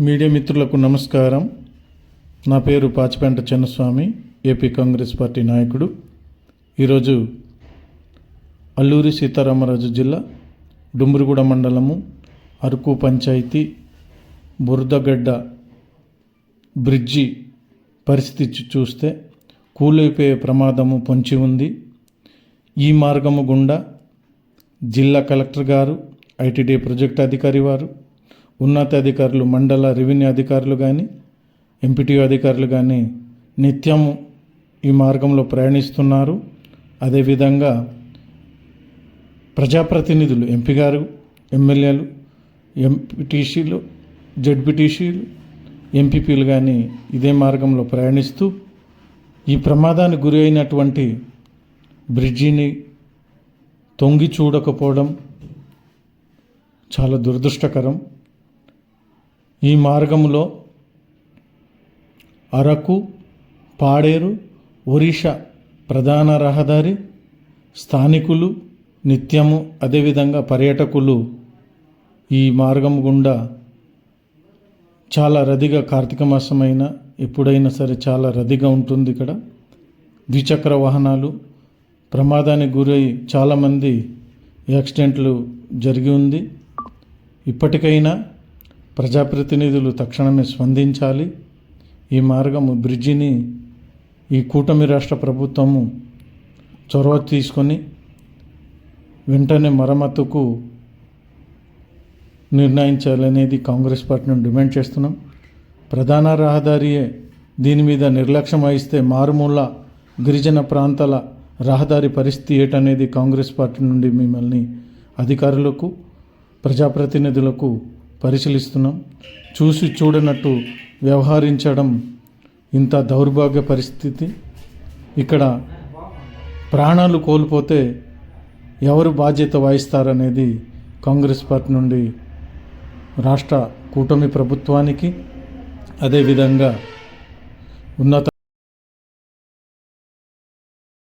Media మిత్రులకు నమస్కారం. నా పేరు Pachipenta Chinnaswamy AP Congress party నాయకుడు. ఈరోజు అల్లూరి సీతారామరాజు జిల్లా డుమ్మిరిగూడ మండలము అరకు పంచాయతీ బురదగడ్డ బ్రిడ్జి పరిస్థితి చూ- చూస్తే కూలైపోయే ప్రమాదము పొంచి ఉంది. ఈ మార్గము గుండా జిల్లా కలెక్టర్ గారు ఐటీడీ ప్రాజెక్ట్ అధికారి వారు ఉన్నతాధికారులు మండల రెవెన్యూ అధికారులు కానీ ఎంపీటీ అధికారులు కానీ నిత్యము ఈ మార్గంలో ప్రయాణిస్తున్నారు. అదేవిధంగా ప్రజాప్రతినిధులు ఎంపీ గారు ఎమ్మెల్యేలు ఎంపీటీసీలు జడ్పీటీసీలు ఎంపీపీలు కానీ ఇదే మార్గంలో ప్రయాణిస్తూ ఈ ప్రమాదానికి గురి అయినటువంటి బ్రిడ్జిని తొంగి చూడకపోవడం చాలా దురదృష్టకరం. ఈ మార్గంలో అరకు పాడేరు ఒరిషా ప్రధాన రహదారి స్థానికులు నిత్యము అదేవిధంగా పర్యాటకులు ఈ మార్గం గుండా చాలా రద్దీగా కార్తీక మాసమైన ఎప్పుడైనా సరే చాలా రద్దీగా ఉంటుంది ఇక్కడ. ద్విచక్ర వాహనాలు ప్రమాదానికి గురై చాలామంది యాక్సిడెంట్లు జరిగి ఉంది. ఇప్పటికైనా ప్రజాప్రతినిధులు తక్షణమే స్పందించాలి. ఈ మార్గము బ్రిడ్జిని ఈ కూటమి రాష్ట్ర ప్రభుత్వము చొరవ తీసుకొని వెంటనే మరమ్మతుకు నిర్ణయించాలనేది కాంగ్రెస్ పార్టీ నుండి డిమాండ్ చేస్తున్నాం. ప్రధాన రహదారియే దీని మీద నిర్లక్ష్యం వహిస్తే మారుమూల గిరిజన ప్రాంతాల రహదారి పరిస్థితి ఏటనేది కాంగ్రెస్ పార్టీ నుండి మిమ్మల్ని అధికారులకు ప్రజాప్రతినిధులకు పరిశీలిస్తున్నాం. చూసి చూడనట్టు వ్యవహరించడం ఇంత దౌర్భాగ్య పరిస్థితి. ఇక్కడ ప్రాణాలు కోల్పోతే ఎవరు బాధ్యత వహిస్తారనేది కాంగ్రెస్ పార్టీ నుండి రాష్ట్ర కూటమి ప్రభుత్వానికి అదేవిధంగా ఉన్నత